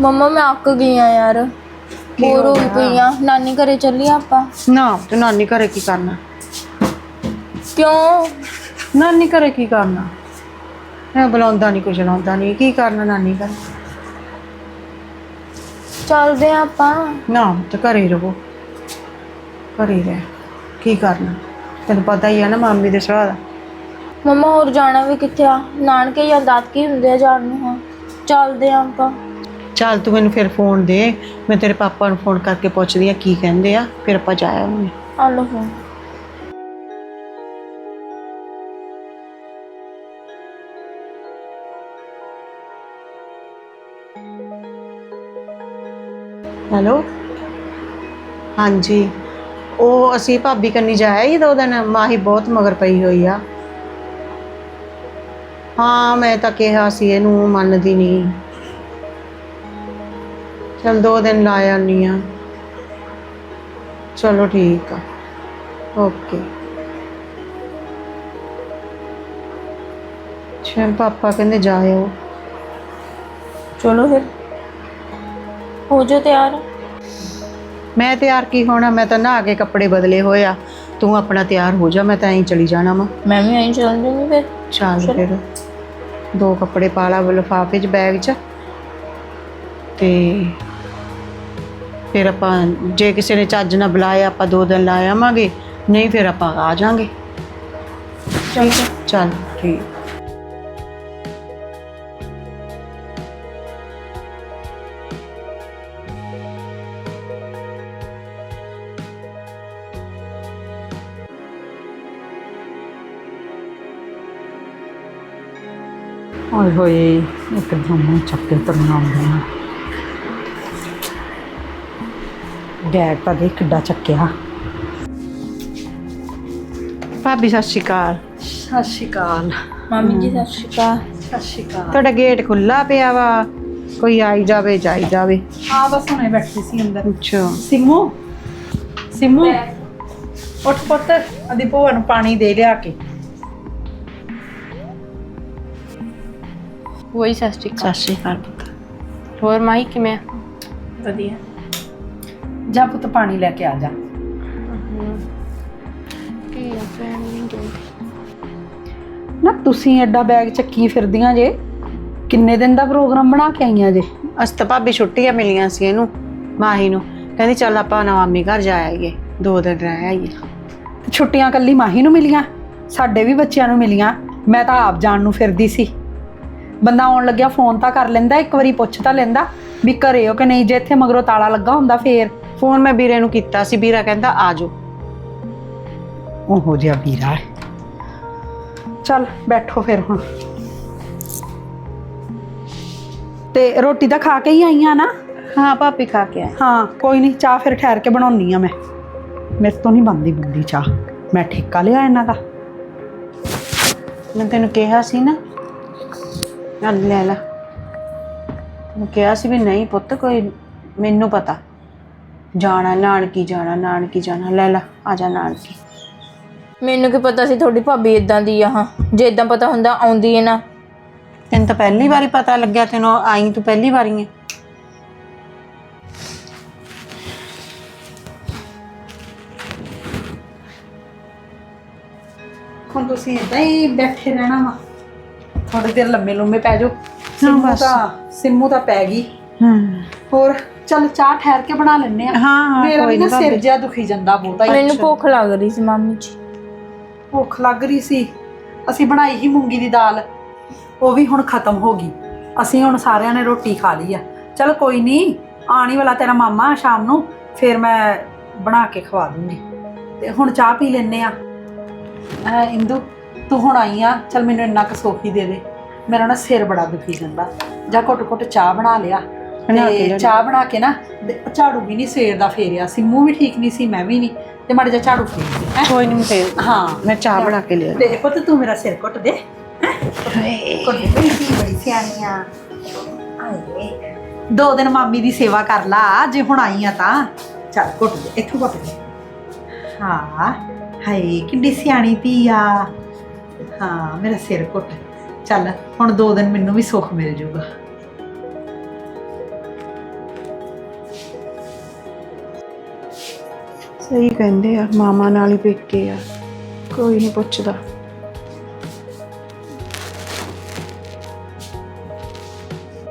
ਮੰਮਾ ਮੈਂ ਅੱਕ ਗਈ ਆ ਯਾਰ। ਬੋਰ ਹੋਈ ਪਈ ਆ। ਨਾਨੀ ਘਰੇ ਚੱਲੀ ਆਪਾਂ? ਨਾ ਤੇ ਨਾਨੀ ਘਰੇ ਕੀ ਕਰਨਾ? ਕਿਉਂ? ਨਾਨੀ ਘਰੇ ਕੀ ਕਰਨਾ? ਇਹ ਬੁਲਾਉਂਦਾ ਨਹੀਂ ਕੁਛ ਲਾਉਂਦਾ ਨਹੀਂ ਕੀ ਕਰਨਾ ਨਾਨੀ ਘਰ? ਚੱਲਦੇ ਆ ਆਪਾਂ। ਨਾ ਤੇ ਘਰੇ ਹੀ ਰਹੋ ਘਰੇ ਹੀ ਰਹਿ। ਕੀ ਕਰਨਾ? ਤੈਨੂੰ ਪਤਾ ਹੀ ਆ ਨਾ ਮਾਮੀ ਦੇ ਸੁਭਾਅ ਦਾ। ਮੰਮਾ ਹੋਰ ਜਾਣਾ ਵੀ ਕਿੱਥੇ ਆ? ਨਾਨਕੇ ਜਾਂ ਦਾਦਕੇ ਹੁੰਦੇ ਆ ਜਾਣ ਨੂੰ ਹਾਂ। ਚੱਲਦੇ ਆ ਆਪਾਂ। ਚੱਲ ਤੂੰ ਮੈਨੂੰ ਫਿਰ ਫੋਨ ਦੇ ਮੈਂ ਤੇਰੇ ਪਾਪਾ ਨੂੰ ਫੋਨ ਕਰਕੇ ਪੁੱਛਦੀ ਆ ਕੀ ਕਹਿੰਦੇ ਆ ਫਿਰ ਆਪਾਂ ਜਾ ਆਵਾਂਗੇ। ਆ ਫੋਨ ਹੈਲੋ ਹਾਂਜੀ। ਉਹ ਅਸੀਂ ਭਾਬੀ ਕੰਨੀ ਜਾਇਆ ਹੀ ਦੋ ਦਿਨ ਮਾਹੀ ਬਹੁਤ ਮਗਰ ਪਈ ਹੋਈ ਆ। ਹਾਂ ਮੈਂ ਤਾਂ ਕਿਹਾ ਸੀ ਇਹਨੂੰ ਮੰਨਦੀ ਨਹੀਂ। ਚਲ ਦੋ ਦਿਨ ਲਾ ਆਨੀ ਆ ਚਲੋ ਠੀਕ ਆ। ਓਕੇ। ਚਲ ਪਾਪਾ ਕਹਿੰਦੇ ਜਾਇਓ ਚਲੋ ਫਿਰ। ਹੋ ਜਾ ਤਿਆਰ। ਮੈਂ ਤਿਆਰ ਕੀ ਹੋਣਾ? ਮੈਂ ਤਾਂ ਨਹਾ ਕੇ ਕੱਪੜੇ ਬਦਲੇ ਹੋਏ ਆ। ਤੂੰ ਆਪਣਾ ਤਿਆਰ ਹੋ ਜਾ ਮੈਂ ਤਾਂ ਐਂ ਚਲੀ ਜਾਣਾ ਵਾ। ਮੈਂ ਵੀ ਐਂ ਚੱਲ ਜੂੰਗੀ ਫਿਰ। ਚੱਲ। ਫਿਰ। ਦੋ ਕੱਪੜੇ ਪਾ ਲਾ ਲਿਫਾਫੇ 'ਚ ਬੈਗ 'ਚ। ਤੇ ਫਿਰ ਆਪਾਂ ਜੇ ਕਿਸੇ ਨੇ ਚੱਜ ਨਾਲ ਬੁਲਾਇਆ ਆਪਾਂ ਦੋ ਦਿਨ ਲਾ ਆਵਾਂਗੇ। ਨਹੀਂ ਫਿਰ ਆਪਾਂ ਆ ਜਾਾਂਗੇ। ਚੱਲ ਚੱਲ ਠੀਕ। ਓਏ ਹੋਏ ਇੱਕਦਮ ਮੂੰਹ ਚੱਕ ਤੁਰਨਾ ਆਉਂਦੀਆਂ ਬੈਗ ਤਾਂ ਦੇਖ ਕਿੱਡਾ ਚੱਕਿਆ। ਭਾਬੀ ਸਤਿ ਸ਼੍ਰੀ ਅਕਾਲ। ਸਤਿ ਸ਼੍ਰੀ ਅਕਾਲ। ਮਾਮੀ ਜੀ ਸਤਿ ਸ਼੍ਰੀ ਅਕਾਲ। ਸਤਿ ਸ਼੍ਰੀ ਅਕਾਲ। ਤੁਹਾਡਾ ਗੇਟ ਖੁੱਲਾ ਪਿਆ ਵਾ। ਕੋਈ ਆਈ ਜਾਵੇ ਜਾਈ ਜਾਵੇ। ਆ ਬਸ ਹੁਣੇ ਬੈਠੀ ਸੀ ਅੰਦਰ। ਅੱਛਾ। ਸਿੰਮੂ ਸਿੰਮੂ ਉੱਠ ਪੁੱਤ ਅਦੀ ਭੂਆ ਨੂੰ ਪਾਣੀ ਦੇ ਲਿਆ ਕੇ। ਵਹੀ ਸਤਿ ਸ਼੍ਰੀ ਸਤਿ ਸ਼੍ਰੀ ਅਕਾਲ ਪੁੱਤ। ਹੋਰ ਮਾਈ ਕਿਵੇਂ ਆ? ਵਧੀਆ। ਜਾ ਪੁੱਤ ਪਾਣੀ ਲੈ ਕੇ ਆ ਜਾ। ਨਾ ਤੁਸੀਂ ਐਡਾ ਬੈਗ ਚੱਕੀ ਫਿਰਦੀਆਂ ਜੇ? ਕਿੰਨੇ ਦਿਨ ਦਾ ਪ੍ਰੋਗਰਾਮ ਬਣਾ ਕੇ ਆਈਆਂ ਜੇ? ਅਸ ਤਾਂ ਭਾਬੀ ਛੁੱਟੀਆਂ ਮਿਲੀਆਂ ਸੀ ਇਹਨੂੰ ਮਾਹੀ ਨੂੰ। ਕਹਿੰਦੀ ਚੱਲ ਆਪਾਂ ਨਵਾਮੀ ਘਰ ਜਾ ਆਈਏ ਦੋ ਦਿਨ ਰਹਿ ਆਈਏ। ਤੇ ਛੁੱਟੀਆਂ ਕੱਲੀ ਮਾਹੀ ਨੂੰ ਮਿਲੀਆਂ? ਸਾਡੇ ਵੀ ਬੱਚਿਆਂ ਨੂੰ ਮਿਲੀਆਂ। ਮੈਂ ਤਾਂ ਆਪ ਜਾਣ ਨੂੰ ਫਿਰਦੀ ਸੀ। ਬੰਦਾ ਆਉਣ ਲੱਗਿਆ ਫੋਨ ਤਾਂ ਕਰ ਲੈਂਦਾ ਇੱਕ ਵਾਰੀ ਪੁੱਛ ਤਾਂ ਲੈਂਦਾ ਵੀ ਘਰੇ ਹੋ ਕਿ ਨਹੀਂ ਜੇ ਇੱਥੇ ਮਗਰੋਂ ਤਾਲਾ ਲੱਗਾ ਹੁੰਦਾ ਫੇਰ। ਫੋਨ ਮੈਂ ਵੀਰੇ ਨੂੰ ਕੀਤਾ ਸੀ ਵੀਰਾ ਕਹਿੰਦਾ ਆ ਜਾਓ। ਉਹੋ ਜਿਹਾ ਵੀਰਾ ਹੈ। ਚੱਲ ਬੈਠੋ ਫਿਰ ਹੁਣ। ਤੇ ਰੋਟੀ ਤਾਂ ਖਾ ਕੇ ਹੀ ਆਈਆਂ ਨਾ? ਹਾਂ ਭਾਬੀ ਖਾ ਕੇ ਆਏ ਹਾਂ ਕੋਈ ਨਹੀਂ ਚਾਹ ਫਿਰ ਠਹਿਰ ਕੇ ਬਣਾਉਣੀ ਆ ਮੈਂ। ਮੇਰੇ ਤੋਂ ਨਹੀਂ ਬੰਦੀ ਬੰਦੀ ਚਾਹ। ਮੈਂ ਠੇਕਾ ਲਿਆ ਇਹਨਾਂ ਦਾ। ਮੈਂ ਤੈਨੂੰ ਕਿਹਾ ਸੀ ਨਾ ਚੱਲ ਲੈ ਲੈ। ਮੈਂ ਕਿਹਾ ਸੀ ਵੀ ਨਹੀਂ ਪੁੱਤ ਕੋਈ ਮੈਨੂੰ ਪਤਾ। ਜਾਣਾ ਨਾਨਕੀ ਜਾਣਾ ਨਾਨਕੀ ਜਾਣਾ। ਲੈ ਲੈ ਆ ਜਾ ਨਾਨਕੀ। ਮੈਨੂੰ ਕੀ ਪਤਾ ਸੀ ਤੁਹਾਡੀ ਭਾਬੀ ਇਦਾਂ ਦੀ ਆ ਹਾਂ। ਜੇ ਇਦਾਂ ਪਤਾ ਹੁੰਦਾ ਆਉਂਦੀ ਹੈ ਨਾ। ਤੈਨੂੰ ਤਾਂ ਪਹਿਲੀ ਵਾਰੀ ਪਤਾ ਲੱਗਿਆ ਤੈਨੂੰ ਆਈ ਤੂੰ ਪਹਿਲੀ ਵਾਰੀ ਹੈ ਹੁਣ ਤੁਸੀਂ ਇਦਾਂ ਹੀ ਬੈਠੇ ਰਹਿਣਾ ਵਾ। ਥੋੜੇ ਦੇਰ ਲੰਮੇ ਲੰਮੇ ਪੈ ਜਾਓ। ਸਿੰਮੂ ਬਸ। ਤਾਂ ਸਿੰਮੂ ਤਾਂ ਪੈ ਗਈ। ਹੂੰ। ਹੋਰ ਚੱਲ ਚਾਹ ਠਹਿਰ ਕੇ ਬਣਾ ਲੈਣੇ ਆ ਹਾਂ ਹਾਂ ਮੇਰਾ ਵੀ ਕੋਈ ਨਾ ਨੀ ਸਿਰ ਭਾਬੀ। ਜਿਹਾ ਦੁਖੀ ਜਾਂਦਾ ਬਹੁਤਾ ਹੀ। ਮੈਨੂੰ ਭੁੱਖ ਲੱਗ ਰਹੀ ਸੀ ਮਾਮੀ ਜੀ। ਭੁੱਖ ਲੱਗ ਰਹੀ ਸੀ। ਅਸੀਂ ਬਣਾਈ ਹੀ ਮੂੰਗੀ ਦੀ ਦਾਲ। ਉਹ ਵੀ ਹੁਣ ਖਤਮ ਹੋ ਗਈ। ਅਸੀਂ ਹੁਣ ਸਾਰਿਆਂ ਨੇ ਰੋਟੀ ਖਾ ਲਈ ਆ। ਚਲ ਕੋਈ ਨਹੀਂ ਆਣੀ ਵਾਲਾ ਤੇਰਾ ਮਾਮਾ ਸ਼ਾਮ ਨੂੰ। ਫਿਰ ਮੈਂ ਬਣਾ ਕੇ ਖਵਾ ਦੂੰਗੀ। ਤੇ ਹੁਣ ਚਾਹ ਪੀ ਲੈਨੇ ਆ ਐ ਇੰਦੂ। ਤੂੰ ਹੁਣ ਆਈ ਆ ਚਲ ਮੈਨੂੰ ਇੰਨਾ ਕੁ ਸੋਫੀ ਦੇ ਦੇ। ਮੇਰਾ ਨਾ ਸਿਰ ਬੜਾ ਦੁਖੀ ਜਾਂਦਾ। ਜਾ ਘੁੱਟ ਘੁੱਟ ਚਾਹ ਬਣਾ ਲਿਆ। ਬਣਾ ਕੇ ਤੇ ਲਿਆ। ਚਾਹ ਬਣਾ ਕੇ ਨਾ ਤੇ ਝਾੜੂ ਵੀ ਨਹੀਂ ਸਵੇਰ ਦਾ ਫੇਰਿਆ ਸਿੰਮੂ ਵੀ ਠੀਕ ਨਹੀਂ ਸੀ ਮੈਂ ਵੀ ਨਹੀਂ ਤੇ ਮਾੜਾ ਜਿਹਾ ਝਾੜੂ ਫੇਰ ਦੇ ਹੈਂ। ਕੋਈ ਨਹੀਂ ਫੇਰ ਹਾਂ। ਮੈਂ ਚਾਹ ਬਣਾ ਕੇ ਲਿਆ ਤੇ ਪੁੱਤ ਤੂੰ ਮੇਰਾ ਸਿਰ ਘੁੱਟ ਦੇ ਘੁੱਟ ਦੇ। ਬੜੀ ਸੀ ਬੜੀ ਸਿਆਣੀ ਆ ਆਏ ਦੋ ਦਿਨ ਮਾਮੀ ਦੀ ਸੇਵਾ ਕਰ ਲਾ ਜੇ ਹੁਣ ਆਈ ਆ ਤਾਂ। ਚੱਲ ਘੁੱਟ ਦੇ ਇੱਥੋਂ ਘੁੱਟ ਦੇ। ਹਾਂ ਹਾਏ ਕਿੰਨੀ ਸਿਆਣੀ ਧੀ ਆ। ਹਾਂ, ਮੇਰਾ ਸਿਰ ਘੁੱਟ। ਚੱਲ, ਹੁਣ ਦੋ ਦਿਨ ਮੈਨੂੰ ਵੀ ਸੁੱਖ ਮਿਲ ਜੂਗਾ। ਸਹੀ ਕਹਿੰਦੇ ਆ, ਮਾਮਾ ਨਾਲ ਹੀ ਪੇਕੇ ਆ। ਕੋਈ ਨਹੀਂ ਪੁੱਛਦਾ।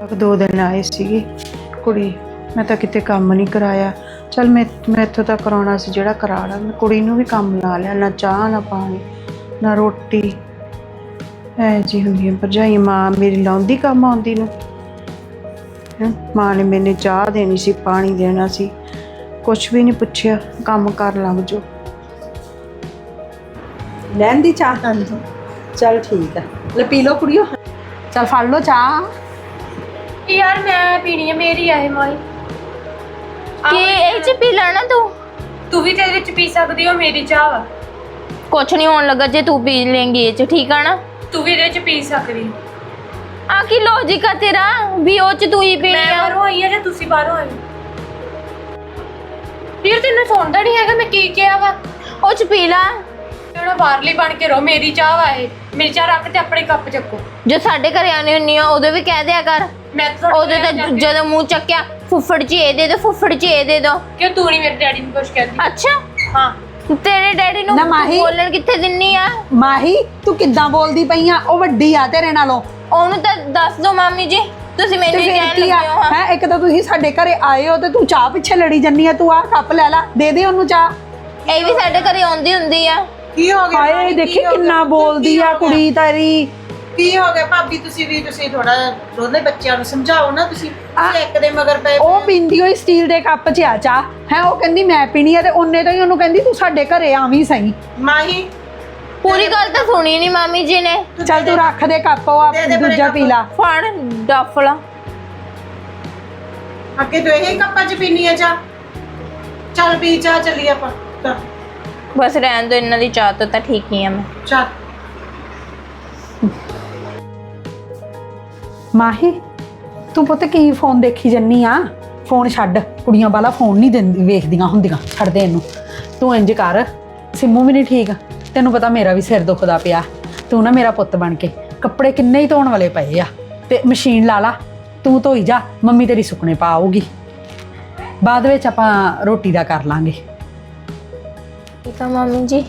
ਅਬ ਦੋ ਦਿਨ ਆਏ ਸੀਗੇ। ਕੁੜੀ, ਮੈਂ ਤਾਂ ਕਿਤੇ ਕੰਮ ਨਹੀਂ ਕਰਾਇਆ। ਚਲ, ਮੈਂ ਮੈਂ ਇੱਥੋਂ ਤਾਂ ਕਰਾਉਣਾ ਸੀ ਜਿਹੜਾ ਕਰਾ ਲਾ। ਮੈਂ ਕੁੜੀ ਨੂੰ ਵੀ ਕੰਮ ਲਾ ਲਿਆ, ਨਾ ਚਾਹ, ਨਾ ਪਾਣੀ, ਨਾ ਰੋਟੀ। ਐ ਜੀ ਹੁੰਦੀ ਹੈ ਭਰਜਾਈ ਮਾਂ ਮੇਰੀ ਲਾਉਂਦੀ ਕੰਮ ਆਉਂਦੀ ਨੂੰ। ਹੈਂ ਮਾਂ ਨੇ ਮੈਨੇ ਚਾਹ ਦੇਣੀ ਸੀ ਪਾਣੀ ਦੇਣਾ ਸੀ ਕੁਝ ਵੀ ਨਹੀਂ ਪੁੱਛਿਆ ਕੰਮ ਕਰ ਲੱਗ ਜੋ। ਲੈਣ ਦੀ ਚਾਹ ਚਲ ਠੀਕ ਆ ਲੈ ਪੀ ਲਓ ਕੁੜੀਓ। ਚਲ ਫੜ ਲਓ ਚਾਹ। ਯਾਰ ਮੈਂ ਪੀਣੀ ਹੈ ਮੇਰੀ ਆ ਇਹ ਮਾਈ। ਕੀ ਇਹ ਚ ਪੀ ਲੈਣਾ ਤੂੰ? ਤੂੰ ਵੀ ਤੇ ਇਹਦੇ ਵਿੱਚ ਪੀ ਸਕਦੀ ਹੋ ਮੇਰੀ ਚਾਹ ਵਾ। ਕੁਛ ਨਹੀਂ ਹੋਣ ਲੱਗਾ ਜੇ ਤੂੰ ਪੀ ਲੇਂਗੀ ਇਹ ਚ ਠੀਕ ਆ ਨਾ? ਤੂੰ ਵੀ ਇਹਦੇ ਵਿੱਚ ਪੀ ਸਕਦੀ ਆ ਕੀ ਲੌਜੀਕ ਆ ਤੇਰਾ? ਵੀ ਉਹ ਚ ਤੂੰ ਹੀ ਪੀਣੀ ਮੈਂ ਆ ਬਾਹਰੋਂ ਆਈ ਆ ਜਾਂ ਤੁਸੀਂ ਬਾਹਰੋਂ ਆਏ ਵੀਰ ਤੈਨੂੰ ਸੁਣਦਾ ਨਹੀਂ ਹੈਗਾ ਮੈਂ ਕੀ ਕਿਹਾ ਵਾ? ਉਹ ਚ ਪੀ ਲਾ। ਜਿਹੜਾ ਬਾਹਰਲੀ ਬਣ ਕੇ ਰੋ ਮੇਰੀ ਚਾਹ ਵਾ ਇਹ। ਮੇਰੀ ਚਾਹ ਰੱਖ ਤੇ ਆਪਣੇ ਕੱਪ ਚੱਕੋ। ਜੋ ਸਾਡੇ ਘਰੇ ਆਣੀ ਹੁੰਨੀ ਆ ਉਦੋਂ ਵੀ ਕਹਿ ਦਿਆ ਕਰ। ਮੈਂ ਤਾਂ ਤੁਹਾਡੇ ਉਹਦੇ ਤਾਂ ਜਦੋਂ। ਮੂੰਹ ਚੱਕਿਆ ਫੁੱਫੜ ਜੀ ਇਹ ਦੇ ਦੋ ਫੁੱਫੜ ਜੀ ਇਹ ਦੇ ਦੋ। ਕਿਉਂ ਤੂੰ ਨਹੀਂ ਮੇਰੇ ਡੈਡੀ ਨੂੰ ਕੁਝ ਕਹਿੰਦੀ? ਅੱਛਾ। ਹਾਂ। ਤੇਰੇ ਡੈਡੀ ਨੂੰ ਨਾ ਮਾਹੀ। ਬੋਲਣ ਕਿੱਥੇ ਦਿੰਨੀ ਆ? ਮਾਹੀ ਤੂੰ ਕਿੱਦਾਂ ਬੋਲਦੀ ਪਈ ਆ? ਉਹ ਵੱਡੀ ਆ ਤੇਰੇ ਨਾਲੋਂ। ਉਹਨੂੰ ਤਾਂ ਦੱਸ ਦੋ ਮਾਮੀ ਜੀ ਤੁਸੀਂ ਮੈਨੂੰ ਹੀ ਫਿਰ ਕਹਿਣ ਕੀ ਲੱਗੇ ਆ ਹੋ ਹਾਂ। ਹੈ ਇੱਕ ਤਾਂ ਤੁਸੀਂ ਸਾਡੇ ਘਰੇ ਆਏ ਹੋ ਤੇ ਤੂੰ ਚਾਹ ਪਿੱਛੇ ਲੜੀ ਜੰਨੀ ਆ ਤੂੰ ਆਹ ਕੱਪ ਲੈ ਲੈ ਦੇ ਦੇ ਉਹਨੂੰ ਚਾਹ। ਇਹ ਵੀ ਸਾਡੇ ਘਰੇ ਆਉਂਦੀ ਹੁੰਦੀ ਆ। ਕੀ ਹੋ ਗਿਆ ਹਾਏ ਦੇਖੀ ਕਿੰਨਾ? ਬੋਲਦੀ ਆ ਕੁੜੀ ਤੇਰੀ? ਕੀ ਹੋ ਗਿਆ? ਭਾਬੀ ਤੁਸੀਂ ਵੀ ਤੁਸੀਂ ਥੋੜਾ ਦੋਨੇ ਬੱਚਿਆਂ ਨੂੰ ਸਮਝਾਓ ਨਾ ਤੁਸੀਂ। ਤੁਸੀਂ ਇੱਕ ਦੇ ਮਗਰ ਪਏ ਉਹ ਪੀਂਦੀ ਹੋਈ ਸਟੀਲ ਦੇ ਕੱਪ 'ਚ ਆ ਚਾਹ। ਹੈ ਉਹ ਕਹਿੰਦੀ ਮੈਂ ਪੀਣੀ ਆ ਤੇ ਉਹਨੇ ਤਾਂ ਹੀ ਉਹਨੂੰ ਕਹਿੰਦੀ ਤੂੰ ਸਾਡੇ ਘਰੇ ਆਵੀਂ ਸਹੀ। ਮਾਹੀ ਪੂਰੀ ਗੱਲ ਤਾਂ ਸੁਣੀ ਨਹੀਂ ਮਾਮੀ ਜੀ ਨੇ। ਚੱਲ ਤੂੰ ਰੱਖ ਦੇ ਕੱਪ ਉਹ ਦੇ ਦੇ ਪਰੇ ਦੂਜਾ ਕੱਪ। ਪੀ ਲਾ। ਫੜ ਡਫਲਾ ਅੱਗੇ ਤੋਂ ਇਹ ਕੱਪਾਂ 'ਚ ਪੀਣੀ ਆ ਚਾਹ। ਚੱਲ ਪੀ ਚਾਹ ਚੱਲੀ ਆਪਾਂ। ਤਾਂ ਬਸ ਰਹਿਣ ਦੋ ਇਹਨਾਂ ਦੀ ਚਾਹ ਤੋਂ ਤਾਂ ਠੀਕ ਹੀ ਆ ਮੈਂ। ਚੱਲ। ਮਾਹੀ ਤੂੰ ਪੁੱਤ ਕੀ ਫੋਨ ਦੇਖੀ ਜੰਨੀ ਆ? ਫੋਨ ਛੱਡ ਕੁੜੀਆਂ ਵਾਲਾ ਫੋਨ ਨਹੀਂ ਦਿੰਦੀ ਵੇਖਦੀਆਂ ਹੁੰਦੀਆਂ ਛੱਡ ਦੇ ਇਹਨੂੰ। ਤੂੰ ਇੰਜ ਕਰ ਸਿੰਮੂ ਵੀ ਨਹੀਂ ਠੀਕ ਤੈਨੂੰ ਪਤਾ ਮੇਰਾ ਵੀ ਸਿਰ ਦੁਖਦਾ ਪਿਆ। ਤੂੰ ਨਾ ਮੇਰਾ ਪੁੱਤ ਬਣ ਕੇ ਕੱਪੜੇ ਕਿੰਨੇ ਹੀ ਧੋਣ ਵਾਲੇ ਪਏ ਆ। ਤੇ ਮਸ਼ੀਨ ਲਾ ਲਾ ਤੂੰ ਧੋਈ ਜਾ ਮੰਮੀ ਤੇਰੀ ਸੁੱਕਣੇ ਪਾਉਗੀ ਬਾਅਦ ਵਿੱਚ ਆਪਾਂ ਰੋਟੀ ਦਾ ਕਰ ਲਾਂਗੇ। ਠੀਕ ਆ ਮਾਮੀ ਜੀ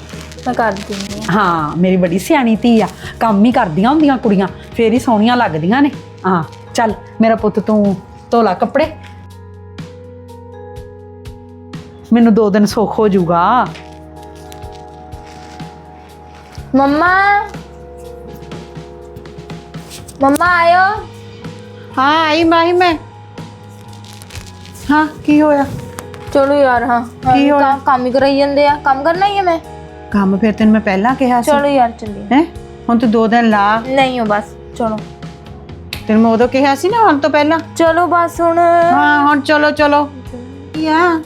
ਮੈਂ ਕਰ ਦਿੰਦੀ ਆ। ਹਾਂ ਮੇਰੀ ਬੜੀ ਸਿਆਣੀ ਧੀ ਆ ਕੰਮ ਹੀ ਕਰਦੀਆਂ ਹੁੰਦੀਆਂ ਕੁੜੀਆਂ। ਫੇਰ ਹੀ ਸੋਹਣੀਆਂ ਲੱਗਦੀਆਂ ਨੇ। ਹਾਂ ਚੱਲ ਮੇਰਾ ਪੁੱਤ ਤੂੰ ਧੋਲਾ ਕੱਪੜੇ। ਮੈਨੂੰ ਦੋ ਦਿਨ ਸੁੱਖ ਹੋ ਜਾਊਗਾ। ਮੰਮਾ। ਮੰਮਾ ਆਇਓ। ਹਾਂ ਆਈ ਮਾਹੀ ਮੈਂ। ਹਾਂ ਕੀ ਹੋਇਆ? ਚਲੋ ਯਾਰ ਹਾਂ। ਕੀ ਹੋਇਆ? ਕੰਮ- ਕੰਮ ਹੀ ਕਰਾਈ ਜਾਂਦੇ ਆ। ਕੰਮ ਕਰਨਾ ਹੀ ਆ ਮੈਂ? ਕੰਮ ਫਿਰ ਤੈਨੂੰ ਮੈਂ ਪਹਿਲਾਂ ਕਿਹਾ ਸੀ। ਚਲੋ ਯਾਰ ਚੱਲੀਏ ਹੈ? ਹੁਣ ਤੂੰ ਦੋ ਦਿਨ ਲਾ। ਨਹੀਂ ਹੋ ਬਸ। ਚਲੋ। ਤੈਨੂੰ ਮੈਂ ਉਦੋਂ ਕਿਹਾ ਸੀ ਨਾ ਹੁਣ ਤੋਂ ਪਹਿਲਾਂ। ਚਲੋ ਬਸ ਹੁਣ। ਹਾਂ ਹੁਣ ਚਲੋ ਚਲੋ। ਕੀ ਆ?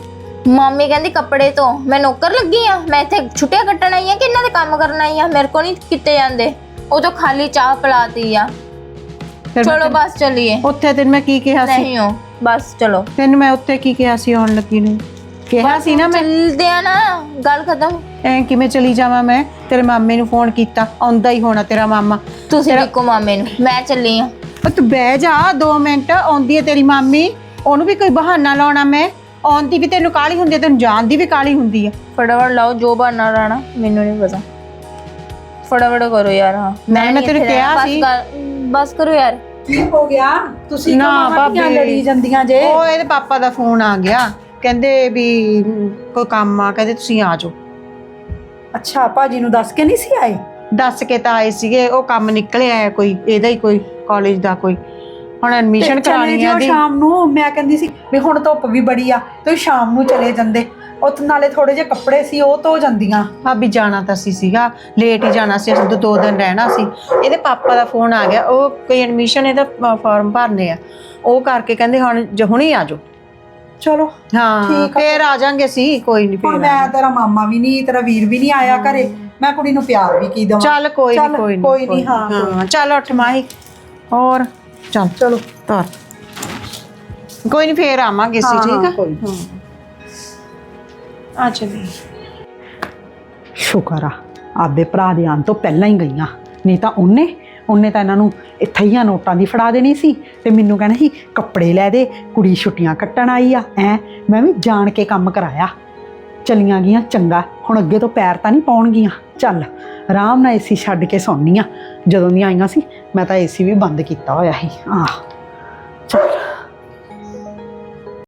ਮਾਮੀ ਕਹਿੰਦੀ ਕੱਪੜੇ ਤੋਂ ਮੈਂ ਨੌਕਰ ਲੱਗੀ ਆ। ਮੈਂ ਇੱਥੇ ਛੁੱਟੀਆਂ ਕੱਟਣ ਆਈ ਆ ਕਿ ਇਹਨਾਂ ਦੇ ਕੰਮ ਕਰਨ ਆਈ ਆ? ਮੇਰੇ ਕੋ ਨਹੀਂ ਕਿਤੇ ਜਾਂਦੇ। ਉਹ ਤਾਂ ਖਾਲੀ ਚਾਹ ਪਿਲਾਤੀ ਆ। ਫਿਰ ਮੈਂ ਚਲੋ ਬਸ ਚੱਲੀਏ। ਉੱਥੇ ਤੈਨੂੰ ਮੈਂ ਕੀ ਕਿਹਾ ਸੀ? ਨਹੀਂ ਹੋ ਬਸ ਚਲੋ। ਤੈਨੂੰ ਮੈਂ ਉੱਥੇ ਕੀ ਕਿਹਾ ਸੀ ਆਉਣ ਲੱਗੀ ਨੂੰ? ਕਿਹਾ ਸੀ ਨਾ ਮੈਂ ਚੱਲਦੇ ਆ ਨਾ। ਗੱਲ ਖਤਮ। ਐ ਕਿਵੇਂ ਚਲੀ ਜਾਵਾਂ ਮੈਂ? ਤੇਰੇ ਮਾਮੇ ਨੂੰ ਫੋਨ ਕੀਤਾ ਆਉਂਦਾ ਹੀ ਹੋਣਾ ਤੇਰਾ ਮਾਮਾ। ਤੁਸੀਂ ਕੋ ਮਾਮੇ ਨੂੰ ਮੈਂ ਚੱਲੀ ਆ। ਉਹ ਤੂੰ ਬਹਿ ਜਾ 2 ਮਿੰਟ ਆਉਂਦੀ ਹੈ ਤੇਰੀ ਮਾਮੀ। ਉਹਨੂੰ ਵੀ ਕੋਈ ਬਹਾਨਾ ਲਾਉਣਾ ਮੈਂ। ਆਉਂਦੀ ਵੀ ਤੈਨੂੰ ਕਾਲੀ ਹੁੰਦੀ ਹੈ ਤੈਨੂੰ ਜਾਣ ਦੀ ਵੀ ਕਾਲੀ ਹੁੰਦੀ ਆ ਫਟਾਫਟ ਲਾਓ ਜੋ ਬਹਾਨਾ ਰਾਣਾ ਮੈਨੂੰ ਨਹੀਂ ਪਤਾ। ਫਟਾਫਟ ਕਰੋ ਯਾਰ ਹਾਂ। ਮੈਂ ਨਹੀਂ ਤੈਨੂੰ ਕਿਹਾ ਬਸ ਸੀ। ਬਸ ਕਰੋ ਯਾਰ। ਕੀ ਹੋ ਗਿਆ? ਤੁਸੀਂ ਨਾ, ਭਾਬੀ। ਲੜੀ ਜਾਂਦੀਆਂ ਜੇ? ਉਹ ਇਹਦੇ ਪਾਪਾ ਦਾ ਫੋਨ ਆ ਗਿਆ। ਕਹਿੰਦੇ ਵੀ ਕੋਈ ਕੰਮ ਆ ਕਹਿੰਦੇ ਤੁਸੀਂ ਆ ਜਾਓ। ਅੱਛਾ ਭਾਜੀ ਨੂੰ ਦੱਸ ਕੇ ਨਹੀਂ ਸੀ ਆਏ? ਦੱਸ ਕੇ ਤਾਂ ਆਏ ਸੀਗੇ ਉਹ ਕੰਮ ਨਿਕਲਿਆ ਹੈ ਕੋਈ ਇਹਦਾ ਹੀ ਕੋਈ ਕਾਲਜ ਦਾ ਕੋਈ। ਹੁਣ ਐਡਮਿਸ਼ਨ ਤੇ ਚਲੇ ਜਿਓ ਆ ਦੀ ਸ਼ਾਮ ਨੂੰ। ਮੈਂ ਕਹਿੰਦੀ ਸੀ ਵੀ ਹੁਣ ਧੁੱਪ ਵੀ ਬੜੀ ਆ ਤੇ ਸ਼ਾਮ ਨੂੰ ਚਲੇ ਜਾਂਦੇ। ਉੱਥੇ ਨਾਲੇ ਥੋੜੇ ਜਿਹੇ ਕੱਪੜੇ ਸੀ ਉਹ ਧੋ ਜਾਂਦੀਆਂ। ਭਾਬੀ ਜਾਣਾ ਤਾਂ ਸੀ ਸੀਗਾ ਲੇਟ ਹੀ ਜਾਣਾ ਸੀ ਅਸੀਂ ਤਾਂ ਦੋ ਦਿਨ ਰਹਿਣਾ ਸੀ। ਇਹਦੇ ਪਾਪਾ ਦਾ ਫੋਨ ਆ ਗਿਆ ਉਹ ਕੋਈ ਐਡਮਿਸ਼ਨ ਇਹਦਾ ਫਾਰਮ ਭਰਨੇ ਆ। ਉਹ ਕਰਕੇ ਕਹਿੰਦੇ ਹੁਣ ਜ- ਹੁਣੇ ਆ ਜਾਓ। ਚਲੋ ਹਾਂ ਠੀਕ ਆ। ਫੇਰ ਆ ਜਾਾਂਗੇ ਸੀ ਕੋਈ ਨਹੀਂ ਹੁਣ ਫੇਰ ਮੈਂ ਤੇਰਾ ਮਾਮਾ ਵੀ ਨਹੀਂ ਤੇਰਾ ਵੀਰ ਵੀ ਨਹੀਂ ਆਇਆ ਘਰੇ। ਮੈਂ ਕੁੜੀ ਨੂੰ ਪਿਆਰ ਵੀ ਕੀ ਦਵਾਂ। ਚੱਲ ਕੋਈ ਨਹੀਂ ਕੋਈ ਨਹੀਂ ਕੋਈ ਨੀ, ਹਾਂ, ਹਾਂ ਚੱਲ ਉੱਠ ਮਾਹੀ। ਹੋਰ? ਚੱਲ ਚਲੋ। ਤਰ ਕੋਈ ਨਹੀਂ ਫੇਰ ਆਵਾਂਗੇ ਸੀ ਹਾਂ, ਠੀਕ ਆ? ਕੋਈ ਨੀ। ਆ ਚੱਲੀ। ਸ਼ੁਕਰ ਆ ਆਪਦੇ ਭਰਾ ਦੇ ਆਉਣ ਤੋਂ ਪਹਿਲਾਂ ਹੀ ਗਈਆਂ। ਨਹੀਂ ਤਾਂ ਉਹਨੇ ਉਹਨੇ ਤਾਂ ਇਹਨਾਂ ਨੂੰ ਥਈਆਂ ਨੋਟਾਂ ਦੀ ਫੜਾ ਦੇਣੀ ਸੀ ਤੇ ਮੈਨੂੰ ਕਹਿਣਾ ਸੀ, ਕੱਪੜੇ ਲੈ ਦੇ, ਕੁੜੀ ਛੁੱਟੀਆਂ ਕੱਟਣ ਆਈ ਆ ਐ ਮੈਂ ਵੀ ਜਾਣ ਕੇ ਕੰਮ ਕਰਾਇਆ। ਚਲੀਆਂ ਗਈਆਂ ਚੰਗਾ, ਹੁਣ ਅੱਗੇ ਤੋਂ ਪੈਰ ਤਾਂ ਨਹੀਂ ਪਾਉਣਗੀਆਂ। ਚੱਲ, ਆਰਾਮ ਨਾਲ ਏਸੀ ਛੱਡ ਕੇ ਸੌਂਨੀ ਆ। ਜਦੋਂ ਦੀਆਂ ਆਈਆਂ ਸੀ, ਮੈਂ ਤਾਂ ਏਸੀ ਵੀ ਬੰਦ ਕੀਤਾ ਹੋਇਆ ਸੀ। ਆਹ।